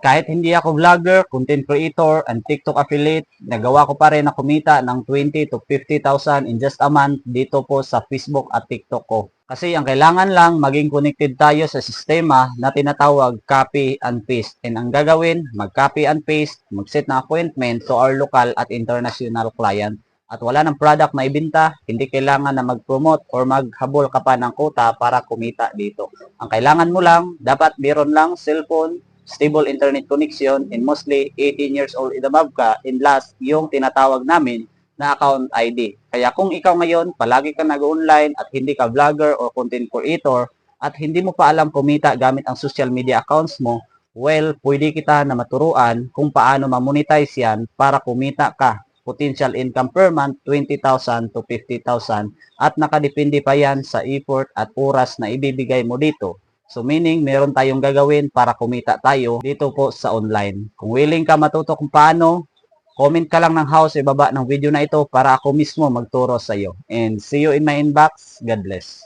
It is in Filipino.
kahit hindi ako vlogger, content creator, and TikTok affiliate, nagawa ko pa rin na kumita ng 20 to 50,000 in just a month dito po sa Facebook at TikTok ko. Kasi ang kailangan lang maging connected tayo sa sistema na tinatawag copy and paste. And ang gagawin, mag-copy and paste, mag-set na appointment to our local at international client. At wala ng product na ibenta, hindi kailangan na mag-promote or maghabol ka pa ng quota para kumita dito. Ang kailangan mo lang, dapat meron lang cellphone, stable internet connection, and mostly 18 years old and above ka, and last, yung tinatawag namin na account ID. Kaya kung ikaw ngayon, palagi ka nag-online at hindi ka vlogger or content creator, at hindi mo pa alam kumita gamit ang social media accounts mo, well, pwede kita na maturuan kung paano ma-monetize yan para kumita ka. Potential income per month, 20,000 to 50,000 at nakadepende pa yan sa effort at oras na ibibigay mo dito. So meaning, meron tayong gagawin para kumita tayo dito po sa online. Kung willing ka matuto kung paano, comment ka lang ng house sa baba ng video na ito para ako mismo magturo sa iyo. And see you in my inbox. God bless.